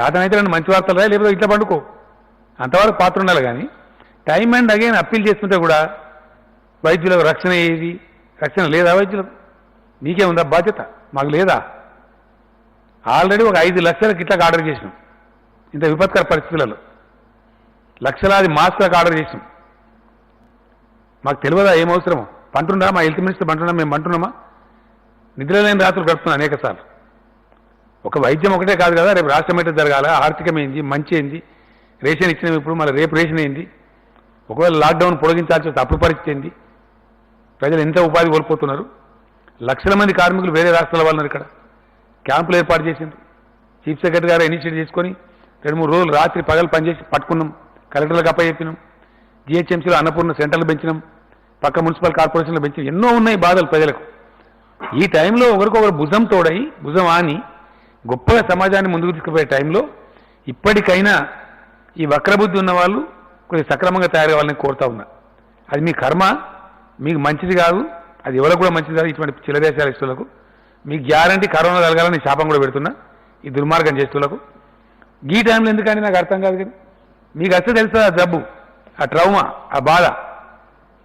చేతనైతే రెండు మంచి వార్తలు రాయి లేకపోతే ఇట్లా పండుకో. అంతవరకు పాత్ర ఉండాలి కానీ టైం అండ్ అగైన్ అప్పీల్ చేస్తుంటే కూడా వైద్యులకు రక్షణ ఏది? రక్షణ లేదా వైద్యులకు? నీకేముందా బాధ్యత? మాకు లేదా? ఆల్రెడీ ఒక ఐదు లక్షలకు ఇట్లా ఆర్డర్ చేసినాం. ఇంత విపత్కర పరిస్థితులలో. లక్షలాది మాస్కులకు ఆర్డర్ చేసినాం. మాకు తెలియదా ఏం అవసరమో? పంటున్నా మా హెల్త్ మినిస్టర్ పంటున్నా మేము పంటున్నామా? నిద్రలేని రాత్రులు గడుపుతున్నాం అనేకసార్లు ఒక వైద్యం ఒకటే కాదు కదా రేపు రాష్ట్రం ఏంటో జరగాల ఆర్థికమైంది మంచి ఏంది రేషన్ ఇచ్చినాం ఇప్పుడు మళ్ళీ రేపు రేషన్ ఏంది? ఒకవేళ లాక్డౌన్ పొడిగించాల్సి వస్తే అప్పుడు పరిస్థితి ఏంది? ప్రజలు ఎంత ఉపాధి కోల్పోతున్నారు? లక్షల మంది కార్మికులు వేరే రాష్ట్రాల వాళ్ళు ఇక్కడ. క్యాంపులు ఏర్పాటు చేసిండ్రు. చీఫ్ సెక్రటరీ గారు ఇనిషియేట్ చేసుకొని రెండు మూడు రోజులు రాత్రి పగలు పనిచేసి పట్టుకున్నాం. కలెక్టర్లకు అప్పచెప్పినాం జిహెచ్ఎంసీలో అన్నపూర్ణ సెంటర్లు పెంచినాం పక్క మున్సిపల్ కార్పొరేషన్లు పెంచినాం ఎన్నో ఉన్నాయి బాధలు ప్రజలకు. ఈ టైంలో ఒకరికొకరు భుజం తోడై భుజం ఆని గొప్పగా సమాజాన్ని ముందుకు తీసుకుపోయే టైంలో ఇప్పటికైనా ఈ వక్రబుద్ధి ఉన్న వాళ్ళు కొంచెం సక్రమంగా తయారవ్వాలని కోరుతా ఉన్నా. అది మీ కర్మ మీకు మంచిది కాదు అది ఎవరికి కూడా మంచిది కాదు ఇటువంటి చిలదేశాల ఇస్తులకు మీకు గ్యారంటీ కరోనా కలగాలని శాపం కూడా పెడుతున్నా ఈ దుర్మార్గం చేస్తులకు ఈ టైంలో ఎందుకని నాకు అర్థం కాదు కదా మీకు వస్తే తెలుస్తుంది ఆ జబ్బు ఆ ట్రౌమా ఆ బాధ?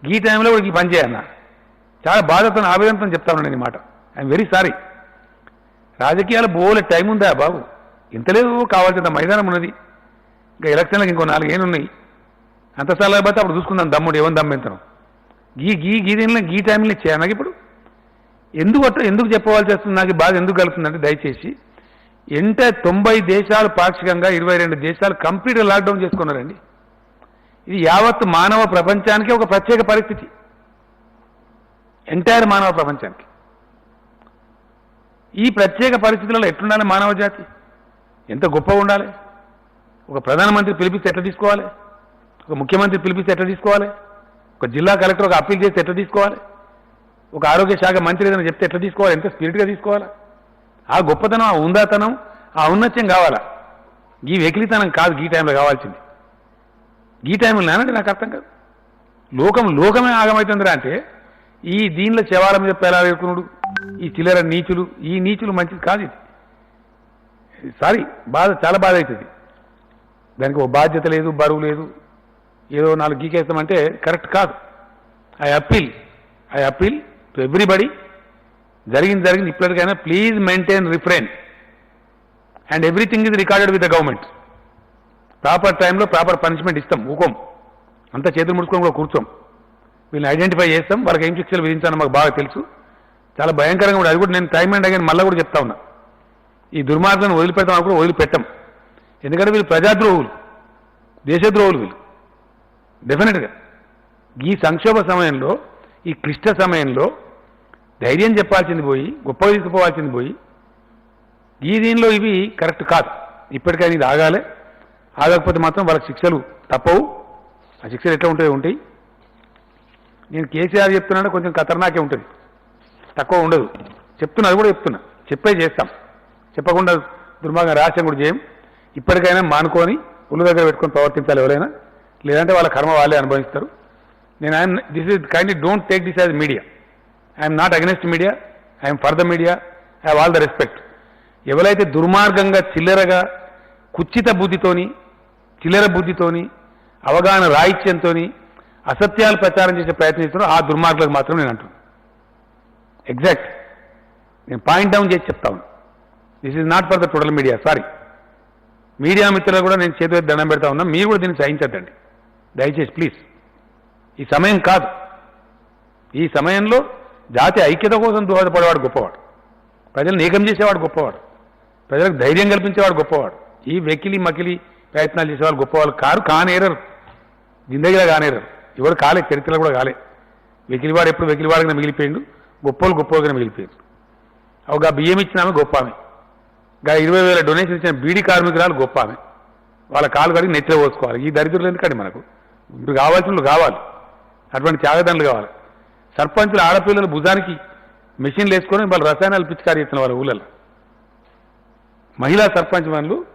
ఈ టైంలో కూడా ఈ పని చేయన్న చాలా బాధతో ఆవేదనతో చెప్తా ఉన్నాను నేను ఈ మాట. I'm very sorry. రాజకీయాలు బోలే టైం ఉందా బాబు? ఇంతలేదు కావాల్సింది కావాల్సినంత మైదానం ఉన్నది. ఇంకా ఎలక్షన్లకు ఇంకో నాలుగేళ్ళు ఉన్నాయి. అంత స్థలాలు పోతే అప్పుడు చూసుకుందాం దమ్ముడు ఏమని దమ్మెంతనం గీ గీ గీ దీనిలో గీ టైంలో చేయ నాకు ఇప్పుడు. ఎందుకు అట్లా ఎందుకు చెప్పవలసి వస్తుంది? నాకు బాధ ఎందుకు కలుగుతుందంటే దయచేసి ఎంట తొంభై దేశాలు పాక్షికంగా ఇరవై రెండు దేశాలు కంప్లీట్గా లాక్డౌన్ చేసుకున్నారండి. ఇది యావత్ మానవ ప్రపంచానికి ఒక ప్రత్యేక పరిస్థితి. ఎంటైర్ మానవ ప్రపంచానికి. ఈ ప్రత్యేక పరిస్థితులలో ఎట్లుండాలి మానవ జాతి? ఎంత గొప్పగా ఉండాలి? ఒక ప్రధానమంత్రి పిలిపిస్తే ఎట్లా తీసుకోవాలి? ఒక ముఖ్యమంత్రి పిలిపిస్తే ఎట్లా తీసుకోవాలి? ఒక జిల్లా కలెక్టర్ ఒక అప్పీల్ చేస్తే ఎట్లా తీసుకోవాలి? ఒక ఆరోగ్య శాఖ మంత్రి ఏదైనా చెప్తే ఎట్లా తీసుకోవాలి? ఎంత స్పిరిట్గా తీసుకోవాలా? ఆ గొప్పతనం ఆ ఉందాతనం ఆ ఔన్నత్యం కావాలా? ఈ వెకిలితనం కాదు ఈ టైంలో కావాల్సింది. ఈ టైంలో నానంటే నాకు అర్థం కాదు. లోకం లోకమే ఆగమవుతుందిరా అంటే ఈ దీనిలో చెవాల మీద పేలాడుకున్నాడు ఈ చిల్లర నీచులు ఈ నీచులు మంచిది కాదు ఇది. సారీ బాధ చాలా బాధ అవుతుంది. దానికి ఓ బాధ్యత లేదు బరువు లేదు. ఏదో నాలుగు గీకేస్తామంటే కరెక్ట్ కాదు. I appeal I appeal to everybody. జరిగింది జరిగింది ఇప్పటికైనా please maintain reference. And everything is recorded with the government. Proper టైంలో ప్రాపర్ పనిష్మెంట్ ఇస్తాం ఊకం. అంతా చేతులు ముడుచుకొని కూడా కూర్చోం. వీళ్ళని ఐడెంటిఫై చేస్తాం. వాళ్ళకి ఏం శిక్షలు విధించాలో మాకు బాగా తెలుసు. చాలా భయంకరంగా కూడా అది కూడా నేను టైం అండ్ అగైన్ మళ్ళీ కూడా చెప్తా ఉన్నా. ఈ దుర్మార్గాన్ని వదిలిపెడతాం కూడా వదిలిపెట్టాం. ఎందుకంటే వీళ్ళు ప్రజాద్రోహులు. దేశద్రోహులు వీళ్ళు. డెఫినెట్గా ఈ సంక్షోభ సమయంలో ఈ క్లిష్ట సమయంలో ధైర్యం చెప్పాల్సింది పోయి గొప్పగా తీసుకుపోవాల్సింది పోయి ఈ దీనిలో ఇవి కరెక్ట్ కాదు. ఇప్పటికైనా ఇది ఆగాలి. ఆగకపోతే మాత్రం వాళ్ళకి శిక్షలు తప్పవు. ఆ శిక్షలు ఎట్లా ఉంటాయో ఉంటాయి? నేను కేసీఆర్ చెప్తున్నాను కొంచెం ఖతర్నాకే ఉంటుంది. తక్కువ ఉండదు. చెప్తున్నా అది కూడా చెప్తున్నా. చెప్పే చేస్తాం. చెప్పకుండా దుర్మార్గం రహస్యం కూడా చేయం. ఇప్పటికైనా మానుకొని ఉల్లు దగ్గర పెట్టుకొని ప్రవర్తించాలి ఎవరైనా. లేదంటే వాళ్ళ కర్మ వాళ్ళే అనుభవిస్తారు. నేను I'm this is kindly don't take this as media. I'm not against media. I'm for the media. I have all the respect. ఎవరైతే దుర్మార్గంగా చిల్లరగా కుచ్చిత బుద్ధితోని చిల్లర బుద్ధితోని అవగాహన రాహిత్యంతో అసత్యాలు ప్రచారం చేసే ప్రయత్నిస్తున్నారో ఆ దుర్మార్గులకు మాత్రం నేను అంటున్నాను ఎగ్జాక్ట్ నేను పాయింట్ డౌన్ చేసి చెప్తాను this is not for the total media sorry media మిత్రులు కూడా నేను చేతి దండం పెడతా ఉన్నా. మీరు కూడా దీన్ని సహించద్దండి. దయచేసి ప్లీజ్ ఈ సమయం కాదు. ఈ సమయంలో జాతి ఐక్యత కోసం దోహదపడేవాడు గొప్పవాడు. ప్రజలను ఏకం చేసేవాడు గొప్పవాడు. ప్రజలకు ధైర్యం కల్పించేవాడు గొప్పవాడు. ఈ వెకిలి మకిలి ప్రయత్నాలు చేసేవాళ్ళు గొప్పవాళ్ళు కారు కానేరరు. జిందగీలో కానేరరు. ఎవరు కాలే చరిత్రలో కూడా కాలే. వెకిలివాడు ఎప్పుడు వెకిలివాడుగా మిగిలిపోయిండు. గొప్పలు గొప్పగా మిగిలిపోయారు ఒక బియ్యం ఇచ్చిన ఆమె గొప్ప ఆమె. గా ఇరవై వేల డొనేషన్ ఇచ్చిన బీడీ కార్మికురాలు గొప్ప ఆమె. వాళ్ళ కాలు కడిగి నెట్లో పోసుకోవాలి. ఈ దరిద్రులు ఎందుకండి మనకు? ఇప్పుడు కావాల్సిన వాళ్ళు కావాలి. అటువంటి త్యాగదండలు కావాలి. సర్పంచులు ఆడపిల్లలు భుజానికి మెషిన్లు వేసుకొని వాళ్ళు రసాయనాలు పిచికారి చేస్తున్న వాళ్ళ ఊళ్ళలో మహిళా సర్పంచ్ వాళ్ళు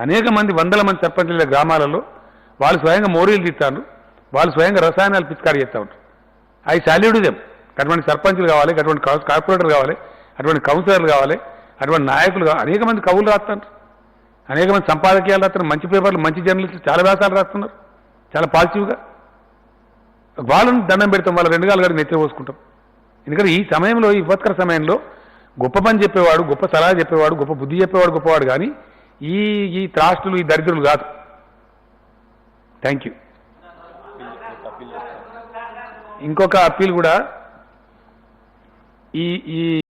అనేక మంది వందల మంది సర్పంచుల గ్రామాలలో వాళ్ళు స్వయంగా మోరీలు తీస్తారు వాళ్ళు స్వయంగా రసాయనాలు పిచికారి చేస్తూ ఉంటారు. ఐ శాల్యూడ్ దెమ్ అటువంటి సర్పంచులు కావాలి అటువంటి కార్పొరేటర్లు కావాలి అటువంటి కౌన్సిలర్లు కావాలి అటువంటి నాయకులు కావాలి అనేక మంది కవులు రాస్తారు అనేక మంది సంపాదకీయాలు రాస్తున్నారు మంచి పేపర్లు మంచి జర్నలిస్టులు చాలా వ్యాసాలు రాస్తున్నారు. చాలా పాజిటివ్గా. వాళ్ళని దండం పెడతాం వాళ్ళ రెండు కాలు గారికి నెత్తి పోసుకుంటాం. ఎందుకంటే ఈ సమయంలో ఈ విపత్కర సమయంలో గొప్ప పని చెప్పేవాడు గొప్ప సలహా చెప్పేవాడు గొప్ప బుద్ధి చెప్పేవాడు గొప్పవాడు కానీ ఈ ఈ త్రాష్టులు ఈ దరిద్రులు కాదు. Thank you. ఇంకొక అప్పీల్ కూడా ఈ ఈ